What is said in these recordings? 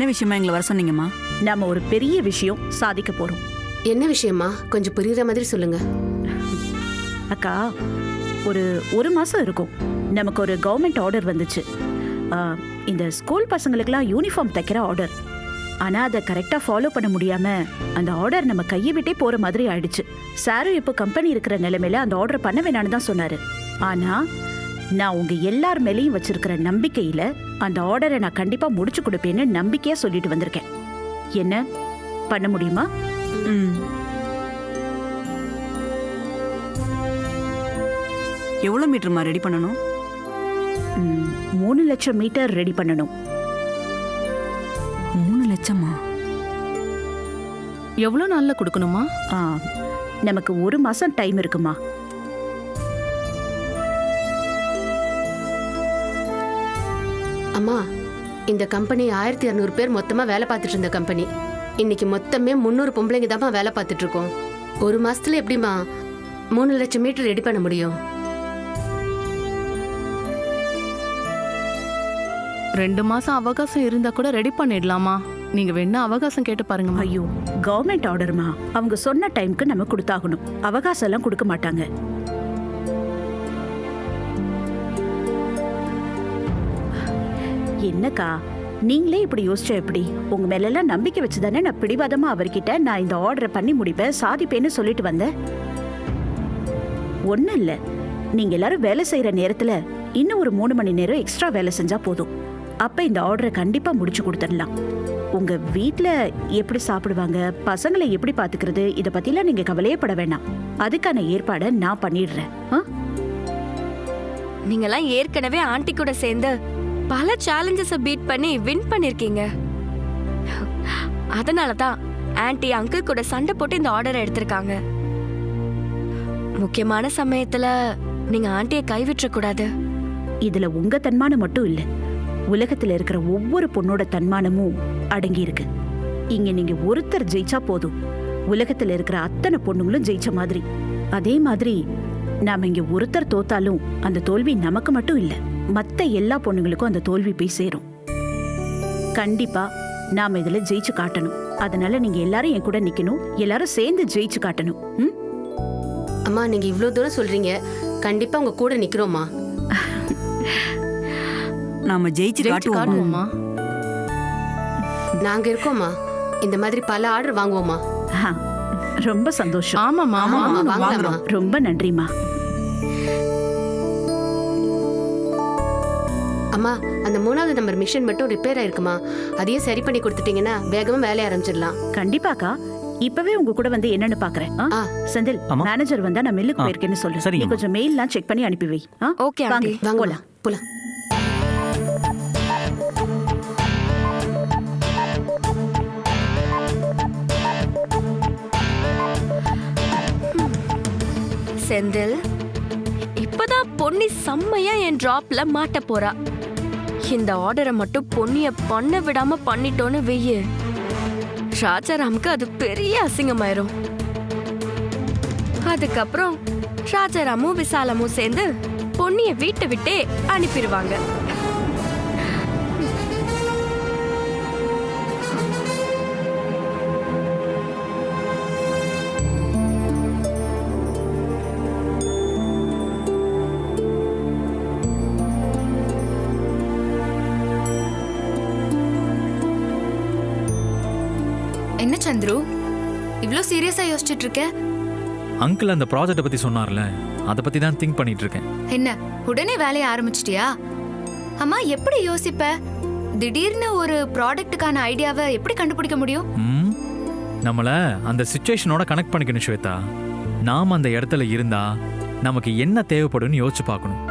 என்ன விஷயமா எங்களை வர சொன்னீங்கம்மா? நாம ஒரு பெரிய விஷயம் சாதிக்க போறோம். என்ன விஷயமா கொஞ்சம் புரியுற மாதிரி சொல்லுங்க. அக்கா ஒரு ஒரு மாசம் இருக்கும். நமக்கு ஒரு கவர்மெண்ட் ஆர்டர் வந்துச்சு. ஆ, இந்த ஸ்கூல் பசங்களுக்கெல்லாம் யூனிஃபார்ம் தைக்கிற ஆர்டர் ஆனா அதை கரெக்டா ஃபாலோ பண்ண முடியாம அந்த ஆர்டர் நம்ம கையை விட்டே போற மாதிரி ஆயிடுச்சு. சாரும் இப்போ கம்பெனி இருக்கிற நிலைமையில அந்த ஆர்டர் பண்ண வேணாம்னு தான் சொன்னாரு. ஆனா நான் உங்க எல்லார் மேலேயும் வச்சிருக்கிற நம்பிக்கையில அந்த ஆர்டரை நான் கண்டிப்பா முடிச்சு கொடுப்பேன்னு நம்பிக்கையா சொல்லிட்டு வந்திருக்கேன். என்ன? பண்ண முடியுமா? எவ்வளோ மீட்டர்மா ரெடி பண்ணணும்? மூணு லட்சம் மீட்டர் ரெடி பண்ணணும். மூணு லட்சமா? எவ்வளோ நாள்ல கொடுக்கணுமா? நமக்கு ஒரு மாசம் டைம் இருக்குமா? அம்மா இந்த கம்பெனி ஆயிரத்தி இரநூறு பேர் மொத்தமா வேலை பார்த்துட்டு இருந்த கம்பெனி இன்னைக்கு மொத்தமே முந்நூறு பொம்பளைங்க தாம்மா வேலை பார்த்துட்டு இருக்கோம். ஒரு மாசத்துல எப்படிம்மா மூணு லட்சம் மீட்டர் ரெடி பண்ண முடியும்? ரெண்டு மாசம் அவகாசம் இருந்தா கூட ரெடி பண்ணிடலாமா? நீங்க வேணா அவகாசம் கேட்டு பாருங்கம்மா ஐயோ கவர்மெண்ட் ஆர்டர்மா அவங்க சொன்ன டைம்க்கு நம்ம கொடுத்தாகணும். அவகாசம் எல்லாம் கொடுக்க மாட்டாங்க. என்னக்கா? நீங்களே இப்படி யோசிச்சா எப்படி? உங்க மேலெல்லாம் நம்பிக்கை நம்பிக்கை வச்சுதானே நான் பிடிவாதமா அவர்கிட்ட நான் இந்த ஆர்டரை பண்ணி முடிப்பேன் சாதிப்பேன்னு சொல்லிட்டு வந்தேன். ஒன்றும் இல்லை. நீங்க எல்லாரும் வேலை செய்யற நேரத்துல இன்னும் ஒரு மூணு மணி நேரம் எக்ஸ்ட்ரா வேலை செஞ்சா போதும். அப்ப இந்த ஆர்டரை கண்டிப்பா முடிச்சு கொடுத்துடலாம். உங்க வீட்டில் எப்படி சாப்பிடுவாங்க? பசங்களை எப்படி பாத்துக்கிறது? இதை பத்திலாம் நீங்க கவலையே பட வேணாம். அதுக்கான ஏற்பாடை நான் பண்ணிடுறேன். ஆ? நீங்கெல்லாம் ஏற்கனவே ஆண்டி கூட சேர்ந்து பல சேலஞ்சஸை பீட் பண்ணி வின் பண்ணிருக்கீங்க. அதனால தான் ஆன்ட்டி அங்கிள் கூட சண்டை போட்டு இந்த ஆர்டரை எடுத்திருக்காங்க. முக்கியமான சமயத்துல நீங்க ஆண்டியை கைவிட்டுற கூடாது இதுல உங்க தன்மானம் மட்டும் இல்ல உலகத்துல இருக்கிற ஒவ்வொரு பொண்ணோட தன்மானமும் அடங்கி இருக்கு. இங்க நீங்க ஒருத்தர் ஜெயிச்சா போதும். உலகத்துல இருக்கிற அத்தனை பொண்ணுங்களும் ஜெயிச்ச மாதிரி. அதே மாதிரி நாம இங்க ஒருத்தர் தோத்தாலும் அந்த தோல்வி நமக்கு மட்டும் இல்லை மத்த எல்லா பொண்ணுங்களுக்கும் அந்த தோல்வி போய் சேரும். கண்டிப்பா நாம இதுல ஜெயிச்சு காட்டணும். அதனால நீங்க எல்லாரும் என் கூட நிக்கணும். எல்லாரும் சேர்ந்து ஜெயிச்சு காட்டணும். ம்? அம்மா நீங்க இவ்ளோ தூரம் சொல்றீங்க. கண்டிப்பா உங்க கூட நிக்கிறோம்மா. நாம ஜெயிச்சு காட்டுவோம் நாங்க இருக்கோம்மா. இந்த மாதிரி பல ஆர்டர் வாங்குவோம்மா. ஆ, ரொம்ப சந்தோஷம். ஆமாமா ஆமாம்மா ஆமா வாங்கலாமா ரொம்ப நன்றிமா அம்மா அந்த மூணாவது நம்பர் மிஷின் மட்டும் ரிப்பேர் ஆயிருக்குமா அதையும் சரி பண்ணி கொடுத்துட்டீங்கன்னா வேகமா வேலைய ஆரம்பிச்சிடலாம் கண்டிப்பாக்கா இப்பவே உங்க கூட வந்து என்னன்னு பாக்குறேன் ஆ? செந்தில் ஆமா. மேனேஜர் வந்தா நான் மில்லுக்கு. போயிருக்கேன்னு சொல்லு நீ சரிங்கம்மா. கொஞ்சம் மெயில்லாம் செக் பண்ணி அனுப்பி வை ஆ? ஓகே வாங்க ஆண்டி வாங்க போலாம் போலாம் செந்தில் இப்பதான் பொன்னி செம்மையா என் டிராப்ல மாட்ட போறா இந்த ஆர்டரை மட்டும் பொன்னிய பண்ண விடாம பண்ணிட்டோன்னு வெய்யு. ராஜாராமுக்கு அது பெரிய அசிங்கமாயிரும். அதுக்கப்புறம் ராஜாராமும் விசாலமும் சேர்ந்து பொன்னிய வீட்டை விட்டே அனுப்பிடுவாங்க. என்ன சந்துரு? இவ்ளோ சீரியஸா யோசிச்சுட்டு இருக்க அங்கிள் அந்த ப்ராஜெக்ட்டை பத்தி சொன்னார்ல அதை பத்தி தான் திங்க் பண்ணிட்டு இருக்கேன் என்ன உடனே வேலைய ஆரம்பிச்சிட்டியா? அம்மா எப்படி யோசிப்ப? திடீர்னு ஒரு ப்ராடக்ட்டுக்கான ஐடியாவை எப்படி கண்டுபிடிக்க முடியும்? ம் நம்மள அந்த சுச்சுவேஷனோட கனெக்ட் பண்ணிக்கணும் ஸ்வேதா. நாம் அந்த இடத்துல இருந்தா நமக்கு என்ன தேவைப்படும்னு யோசிச்சு பார்க்கணும்.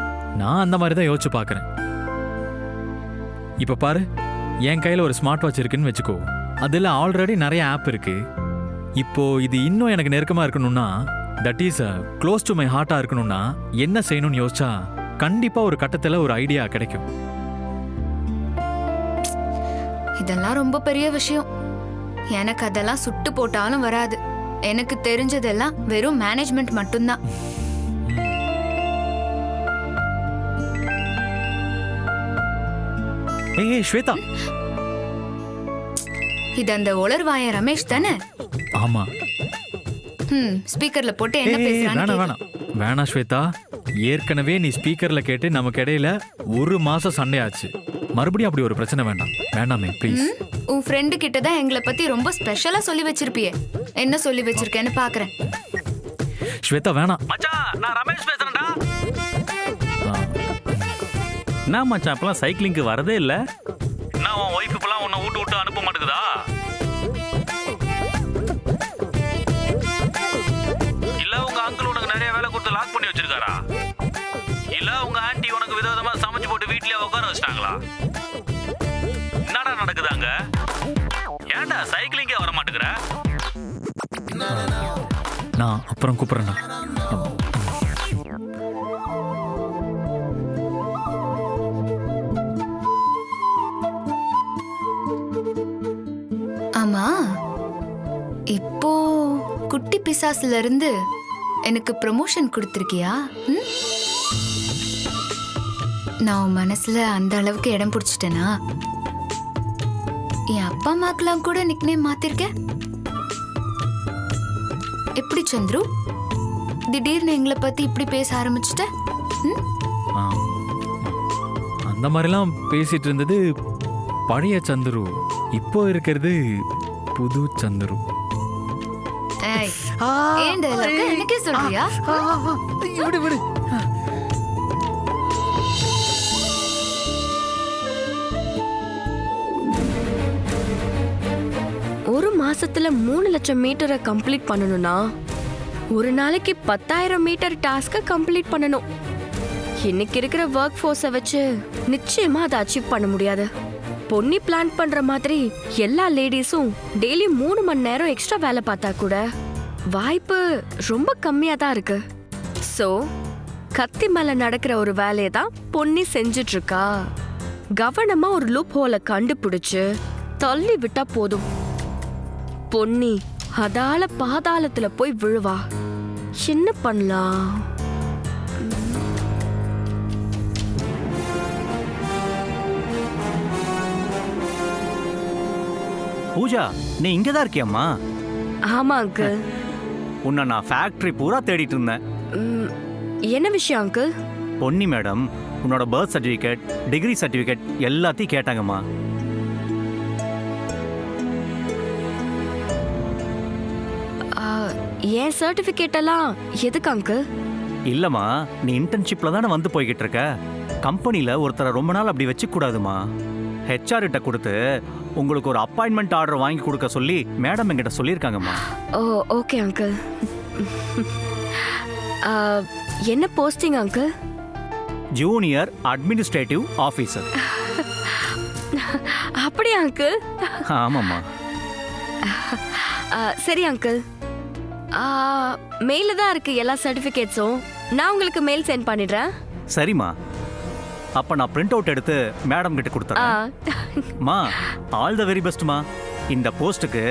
நான் அந்த மாதிரி தான் யோசிச்சு பார்க்குறேன். இப்போ பாரு என் கையில் ஒரு ஸ்மார்ட் வாட்ச் இருக்குன்னு வச்சுக்கோ. அதில் ஆல்ரெடி நிறைய ஆப் இருக்கு. இப்போ இது இன்னும் எனக்கு நெருக்கமாக இருக்கணும்னா that is close to my ஹார்ட்டாக இருக்கணும்னா என்ன செய்யணும்னு யோசிச்சா கண்டிப்பாக ஒரு கட்டத்தில் ஒரு ஐடியா கிடைக்கும். இதெல்லாம் ரொம்ப பெரிய விஷயம். எனக்கு அதெல்லாம் சுட்டு போட்டாலும் வராது. எனக்கு தெரிஞ்சதெல்லாம் வெறும் மேனேஜ்மெண்ட் மட்டும்தான். ஏய், ஸ்வேதா. இது அந்த உளர்வாயன் ரமேஷ் தானே? ஆமா. ம் ஸ்பீக்கர்ல போட்டு என்ன பேசுறான்னு வேணாம் கேளு. வேணாம். வேணாம் ஸ்வேதா. ஏற்கனவே நீ ஸ்பீக்கர்ல கேட்டு நமக்கு இடையில ஒரு மாசம் சண்டை ஆச்சு மறுபடியும் அப்படி ஒரு பிரச்சனை வேண்டாம் வேண்டாமே ப்ளீஸ் உன் ஃப்ரெண்டு கிட்ட தான் எங்களை பத்தி ரொம்ப ஸ்பெஷலா சொல்லி வச்சிருப்பியே. என்ன சொல்லி வச்சிருக்கேன்னு பாக்குறேன். ஸ்வேதா வேணாம். மச்சான் நான் ரமேஷ் பேசுறேன்டா. என்ன மச்சான் இப்பெல்லாம் சைக்கிளிங்க்கு வரதே இல்ல? வச்சிட்டாங்களா என்னடா நடக்குது அங்க? ஏன்டா சைக்கிளிங்கே வர மாட்டேங்கிற? நான் அப்புறம் கூப்பிட்றேன்டா. ஆமா. இப்போ குட்டி பிசாசுல இருந்து எனக்கு ப்ரமோஷன் கொடுத்துருக்கியா? ம்? நான் உன் மனசுல அந்த அளவுக்கு இடம் பிடிச்சிட்டேனா என் அப்பா அம்மாக்கெல்லாம் கூட நிக்னேம் மாத்திருக்க எப்படி சந்துரு திடீர்னு எங்களை பத்தி இப்படி பேச ஆரம்பிச்சிட்ட ம்? ஆ. அந்த மாதிரிலாம் பேசிட்டு இருந்தது பழைய சந்துரு இப்போ இருக்கிறது புது சந்துரு ஏய், ஏன்? எனக்கே சொல்றியா விடு விடு மாசத்துல மூணு லட்சம் மீட்டரை கம்ப்ளீட் பண்ணணும்னா ஒரு நாளைக்கு பத்தாயிரம் மீட்டர் டாஸ்க்கை கம்ப்ளீட் பண்ணணும். இன்னைக்கு இருக்கிற ஒர்க் ஃபோர்ஸை வச்சு நிச்சயமா அதை அச்சீவ் பண்ண முடியாது. பொன்னி பிளான் பண்ற மாதிரி எல்லா லேடிஸும் டெய்லி மூணு மணி நேரம் எக்ஸ்ட்ரா வேலை பார்த்தா கூட வாய்ப்பு ரொம்ப கம்மியா தான் இருக்கு. சோ கத்தி மேல நடக்கிற ஒரு வேலையை தான் பொன்னி செஞ்சிட்டு இருக்கா. கவனமா ஒரு லூப் ஹோலை கண்டுபிடிச்சு தள்ளி விட்டா போதும். பொன்னி அதால பாதாளத்துல போய் விழுவா. என்ன பண்ணலாம். பூஜா நீ இங்க தான் இருக்கியம்மா? ஆமா அங்கிள் உன்னை நான் ஃபேக்டரி பூரா தேடிட்டு இருந்தேன். ம், என்ன விஷயம் அங்கிள் பொன்னி மேடம் உன்னோட பர்த் சர்டிஃபிகேட் டிகிரி சர்டிஃபிகேட் எல்லாத்தையும் கேட்டாங்கம்மா. என் சர்டிபிகேட் எல்லாம்? எதுக்கு அங்கிள் இல்லம்மா நீ இன்டர்ன்ஷிப்ல தானே வந்து போய்கிட்டு இருக்க கம்பெனில ஒருத்தரை ரொம்ப நாள் அப்படி வச்சுக்க கூடாதுமா ஹெச்ஆர் கிட்ட கொடுத்து உங்களுக்கு ஒரு அப்பாயின்மெண்ட் ஆர்டர் வாங்கி கொடுக்க சொல்லி மேடம் என்கிட்ட சொல்லியிருக்காங்கம்மா. ஓ ஓகே அங்கிள் என்ன posting uncle junior administrative officer அப்படியா அங்கிள் ஆமாம்மா. சரி அங்கிள் மெயில தான் இருக்கு எல்லா சர்டிஃபிகேட்ஸும் நான் உங்களுக்கு மெயில் சென்ட் பண்ணிடுறேன். சரிம்மா. அப்ப நான் பிரிண்ட் அவுட் எடுத்து மேடம் கிட்ட கொடுத்துறேன். மா ஆல் த வெரி பெஸ்ட்மா இந்த போஸ்ட்டுக்கு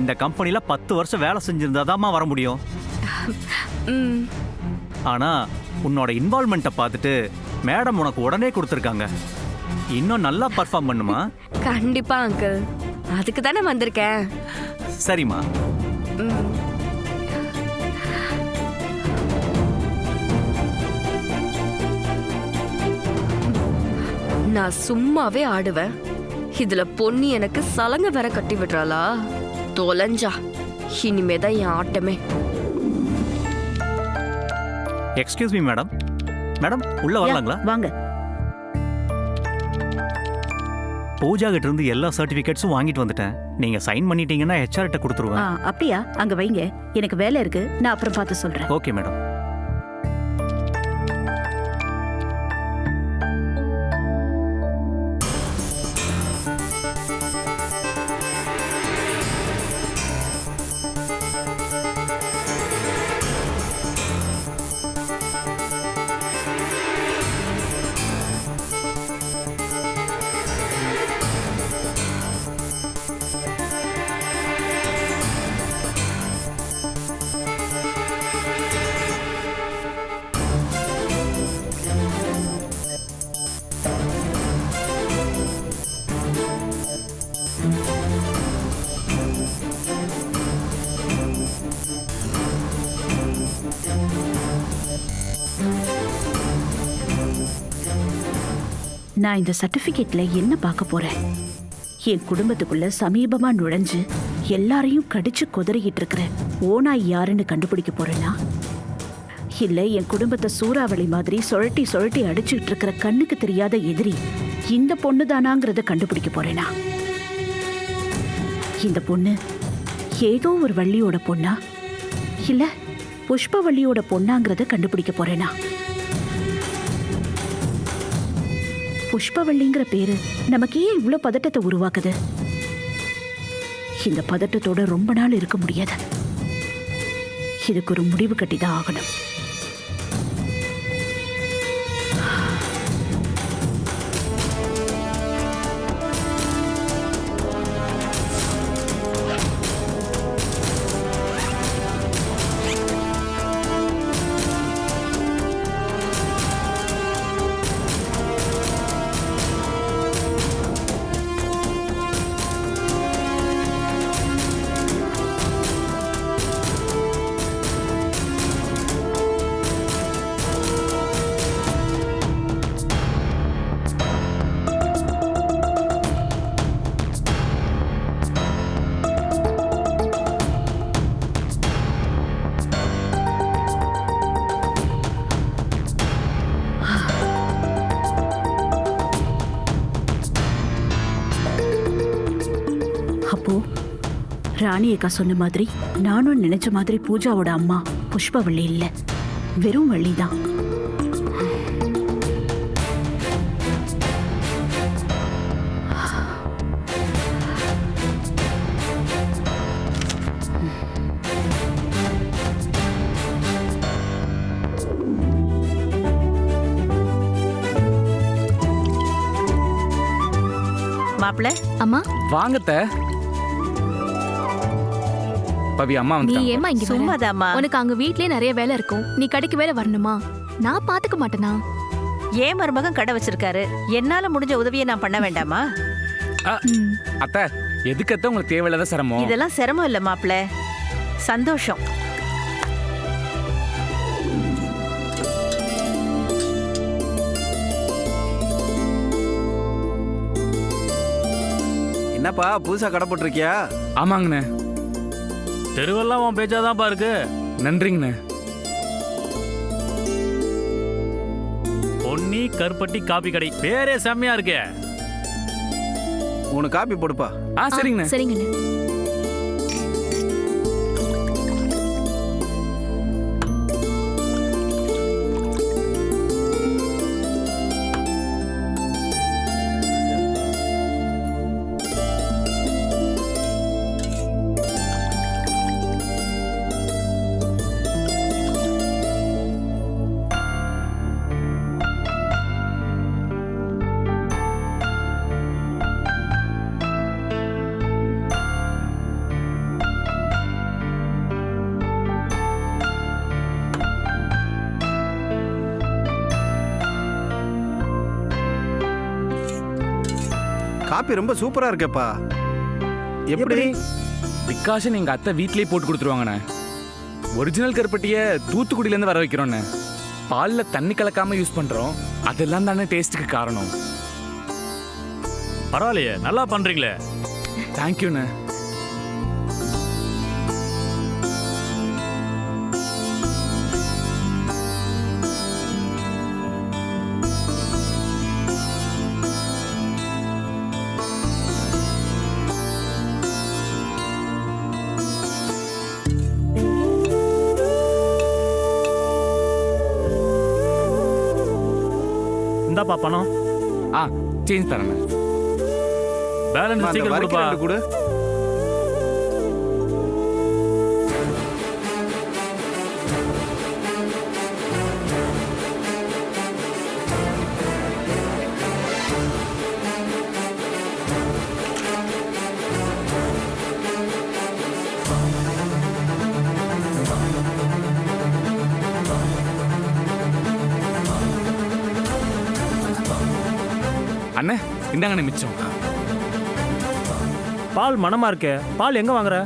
இந்த கம்பெனில பத்து வருஷம் வேலை செஞ்சிருந்தாதாம்மா வர முடியும். ம், ஆனா உன்னோட இன்வால்மெண்ட்டை பார்த்துட்டு மேடம் உனக்கு உடனே கொடுத்துருக்காங்க. இன்னும் நல்லா பர்ஃபார்ம் பண்ணுமா? கண்டிப்பா அங்கிள் அதுக்கு தானே வந்திருக்கேன். சரிம்மா. நான் சும்மாவே ஆடுவேன். இதுல பொன்னி எனக்கு சலங்க வேற கட்டி விடுறாளா? தொலைஞ்சா. இனிமே தான் என் ஆட்டமே. எக்ஸ்கியூஸ் மீ மேடம் மேடம் உள்ள வரலாங்களா? வாங்க. பூஜா கிட்ட இருந்து எல்லா சர்டிபிகேட்ஸும் வாங்கிட்டு வந்துட்டேன். நீங்க சைன் பண்ணிட்டீங்கன்னா ஹெச்ஆர் கிட்ட ஆ, கொடுத்துருவேன் அப்படியா? அங்க வைங்க. எனக்கு வேலை இருக்கு. நான் அப்புறம் பார்த்து சொல்றேன். ஓகே மேடம் நான் இந்த சர்டிபிகேட்ல என்ன பார்க்க போறேன்? என் குடும்பத்துக்குள்ள சமீபமா நுழைஞ்சு எல்லாரையும் கடிச்சு குதறிக்கிட்டு இருக்கிற ஓனாய் யாருன்னு கண்டுபிடிக்க போறேனா? இல்ல என் குடும்பத்தை சூறாவளி மாதிரி சுழட்டி சுழட்டி அடிச்சுட்டு இருக்கிற கண்ணுக்கு தெரியாத எதிரி இந்த பொண்ணு தானாங்கிறத கண்டுபிடிக்க போறேனா? இந்த பொண்ணு ஏதோ ஒரு வள்ளியோட பொண்ணா? இல்ல புஷ்பவள்ளியோட பொண்ணாங்கிறத கண்டுபிடிக்க போறேனா? புஷ்பவள்ளிங்கிற பேரு நமக்கு ஏன் இவ்ளோ பதட்டத்தை உருவாக்குது? இந்த பதட்டத்தோட ரொம்ப நாள் இருக்க முடியாது. இதுக்கு ஒரு முடிவு கட்டிதான் ஆகணும். ராணி அக்கா சொன்ன மாதிரி நானும் நினைச்ச மாதிரி பூஜாவோட அம்மா புஷ்பவள்ளி இல்ல. வெறும் வள்ளி தான். மாப்பிள்ள? அம்மா? வாங்கத்த பவி அம்மா நீ வந்து ஏமா இங்க வர? சும்மாதாம்மா. உனக்கு அங்க வீட்லயே நிறைய வேலை இருக்கும். நீ கடைக்கு வேலை வரணுமா? நான் பாத்துக்க மாட்டேனா? ஏன் மருமகன் கடை வச்சிருக்காரு? என்னால முடிஞ்ச உதவியை நான் பண்ண வேண்டாமா? அத்த எதுக்கத்த உங்களுக்கு தேவையில்லாத சிரமம்? இதெல்லாம் சிரமம் இல்ல மாப்பிள்ள சந்தோஷம். என்னப்பா புதுசா கடை போட்டிருக்கியா? ஆமாங்கண்ணே. தெருவெல்லாம் உன் பேச்சாதான்ப்பா இருக்கு. நன்றிங்கண்ணே. பொன்னி கருப்பட்டி காபி கடை. பேரே செம்மையா இருக்கே. உனக்கு காப்பி போடுப்பா. ஆ சரிங்கண்ணே. சரிங்கண்ணே. காப்பி ரொம்ப சூப்பரா இருக்கேப்பா. எப்படி? டிக்காஷன் எங்க அத்தை வீட்லயே போட்டு கொடுத்துருவாங்கண்ணே. ஒரிஜினல் கருப்பட்டிய தூத்துக்குடியில இருந்து வர வைக்கிறோண்ணே. பால்ல தண்ணி கலக்காம யூஸ் பண்றோம். அதெல்லாம் தானே டேஸ்ட்டுக்கு காரணம். பரவாயில்லையே நல்லா பண்றீங்களே. தேங்க்யூண்ணே இந்தாப்பா பணம் ஆ சேஞ்ச் தரேண்ணே பேலன்ஸ் சீக்கிரம் கொடுப்பா. கொடு. இந்தாங்கண்ணே மிச்சம். பால் மனமா இருக்கே. பால் எங்க வாங்குற?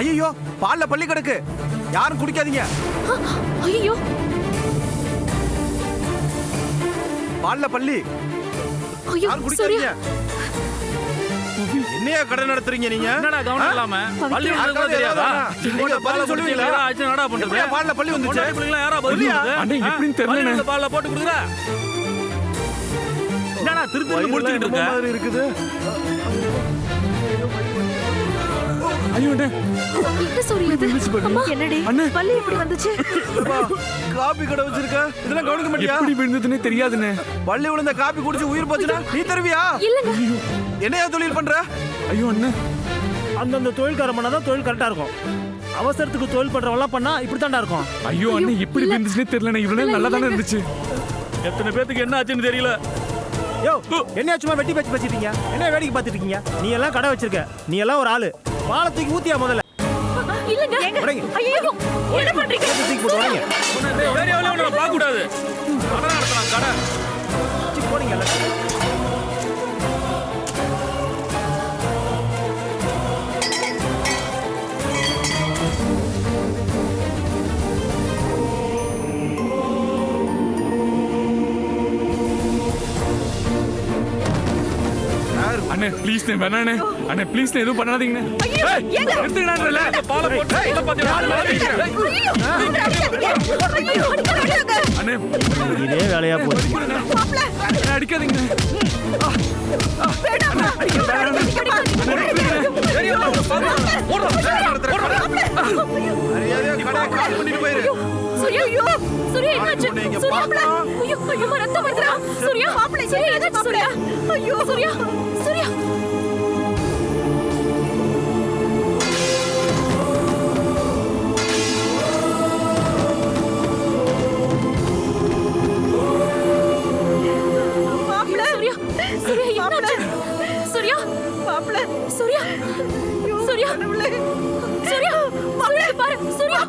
ஐயோ பால்ல பள்ளி கிடக்கு. யாரும் குடிக்காதீங்க. ஐயோ பால்ல பள்ளி. யாரும் குடிக்காதீங்க. என்னையா கடை நடத்துறீங்க நீங்க? என்னடா கவனம் இல்லாம? பள்ளி உங்களுக்கு தெரியாதா? நீங்க பால்ல சொல்லுவீங்களா? ஆச்சு நடா பண்றது? எப்படியா பால்ல பள்ளி வந்துச்சு? யாரா பதில்? அண்ணே? எப்படின்னு. பள்ளியில பால்ல போட்டு கொடுக்குற? என்னடா திரு திரு வயிறுலாம் முடிச்சுக்கிட்டு இருக்க? மாதிரி இருக்குது? ஐயோ அண்ணே என்ன இது? என்னடி அண்ணே. பள்ளி எப்படி வந்துச்சு? அப்பா, காபி கடை வச்சிருக்க? இதெல்லாம் கவனிக்க மாட்டியா? எப்படி விழுந்ததுன்னே தெரியாதுண்ணே. பள்ளி விழுந்த காபி குடிச்சு உயிர் போச்சுன்னா நீ தருவியா? இல்லங்க. என்னையா தொழில் பண்ற? ஐயோ அண்ணே. அந்தந்த தொழில்காரன் பண்ணால் தான் தொழில் கரெக்டாக இருக்கும். அவசரத்துக்கு தொழில் பண்ணுறவங்களாம் பண்ணால் இப்படி தாண்டா இருக்கும். ஐயோ அண்ணே எப்படி விழுந்துச்சுன்னே தெரியலண்ணே. இவ்வளவு நல்லா தானே இருந்துச்சு. எத்தனை பேத்துக்கு என்ன ஆச்சுன்னு தெரியல. யோ என்ன சும்மா வெட்டி பேச்சு பேசிட்டீங்க? என்ன வேடிக்கை பார்த்துட்டு இருக்கீங்க நீ எல்லாம் கடை வச்சிருக்க. நீ எல்லாம் ஒரு ஆளு. பாலத்துக்கு ஊத்தியா முதல்ல? இல்லங்க. உடைங்க. ஐயோ என்ன பண்றீங்க? தூக்கி போட்டு வாங்க ஏரியாவில் ஒன்று பார்க்க கூடாது கடை நடத்தலாம் கடை. போனீங்க அண்ணே ப்ளீஸ் வேணாண்ணே. அண்ணே ப்ளீஸ் எதுவும் பண்ணாதீங்கண்ணே. எடுத்துக்கிட்டான்றல இந்த பாலை போட்டு? அண்ணே இதே வேலையா போச்சு அடிக்காதீங்க. சூர்யா ஐயோ. சூர்யா. சூர்யா. வருதுடா சூர்யா மாப்பிளை! சூர்யா சூர்யா சூர்யா! மாப்பிளை பாரு சூர்யா!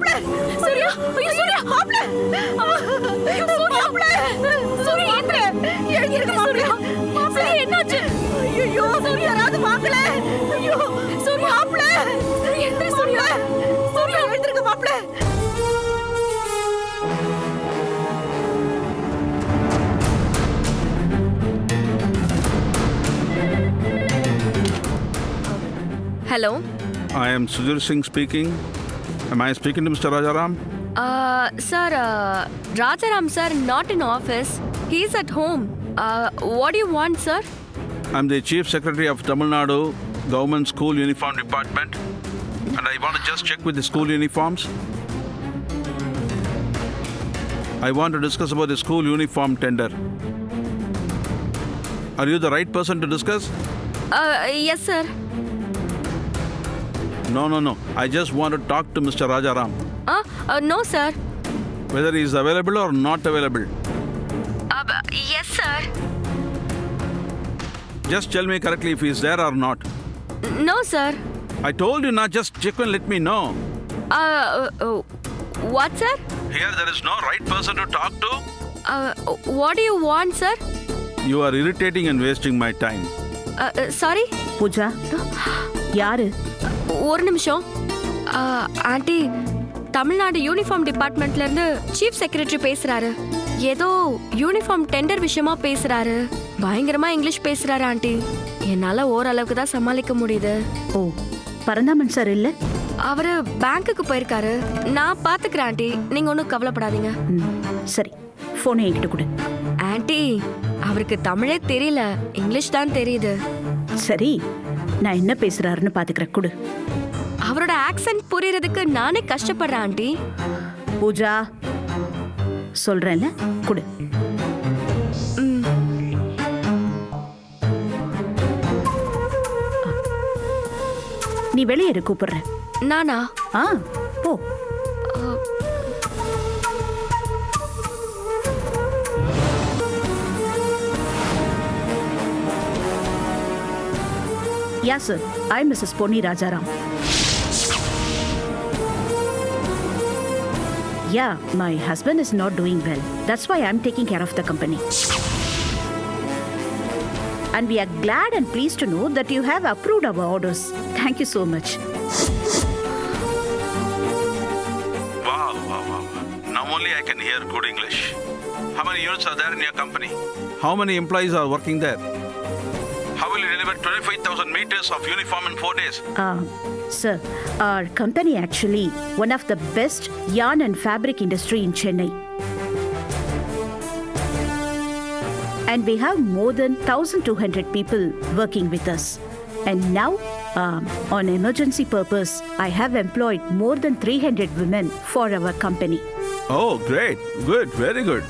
சூர்யா ஐயோ சூர்யா! மாப்பிளை! மாப்பிள! ஐயோ சூர்யா மாப்பிள! சூர்யா எந்திர சூர்யா! சூர்யா எழுந்திருக்க மாப்பிள! Hello I am Sudhir Singh speaking. Am I speaking to Mr. Rajaram? Sir Rajaram sir not in office he is at home what you want sir I'm the Chief Secretary of Tamil Nadu Government School Uniform Department, and I want to just check with the school uniforms. I want to discuss about the school uniform tender. Are you the right person to discuss? Uh, yes, sir. No, no, no. I just want to talk to Mr. Rajaram. Uh, uh no, sir. Whether he is available or not available. Uh, yes, sir. Just tell me correctly if he is there or not. No sir I told you not just check and let me know. What sir Here there is no right person to talk to. What you want sir You are irritating and wasting my time. Sorry Pooja யாரு ஒரு நிமிஷம் aunty Tamil Nadu uniform டிபார்ட்மெண்ட்ல இருந்து chief secretary பேசுறாரு ஏதோ uniform tender விஷயமா பேசுறாரு பயங்கரமா இங்கிலீஷ் பேசுறாரு ஆண்டி. என்னால ஓரளவுக்கு தான் சமாளிக்க முடியுது. ஓ பரந்தாமன் சார் இல்ல? அவரு பேங்க்குக்கு போயிருக்காரு. நான் பாத்துக்கிறேன் ஆண்டி. நீங்க ஒன்றும் கவலைப்படாதீங்க. ம், சரி. போனை என்கிட்ட கொடு. ஆண்டி அவருக்கு தமிழே தெரியல. இங்கிலீஷ் தான் தெரியுது. சரி நான் என்ன பேசுறாருன்னு பாத்துக்கிறேன். கொடு. அவரோட ஆக்சென்ட் புரியறதுக்கு நானே கஷ்டப்படுறேன் ஆண்டி. பூஜா சொல்றேன்ல? கொடு. நீ வெளியே இரு கூப்பிடுறேன். நானா? ஆ போ. Yeah sir I Mrs Ponni Rajaram. Yeah my husband is not doing well that's why I'm taking care of the company And we are glad and pleased to know that you have approved our orders. Thank you so much. Wow, wow, wow. Now only I can hear good English. How many units are there in your company? How many employees are working there? How will you deliver 25,000 meters of uniform in four days? Uh, sir, our company actually one of the best yarn and fabric industry in Chennai. And we have more than 1,200 people working with us. And now, um, on emergency purpose, I have employed more than 300 women for our company. Oh, great. Good. Very good.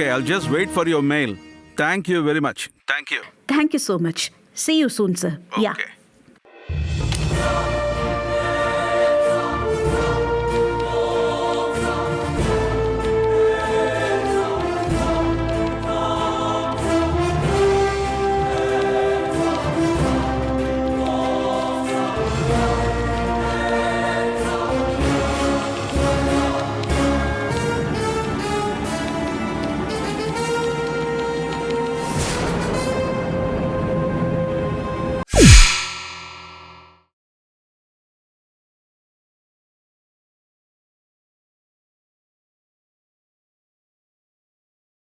Okay, I'll just wait for your mail. Thank you very much. Thank you. Thank you so much. See you soon, sir. Yeah.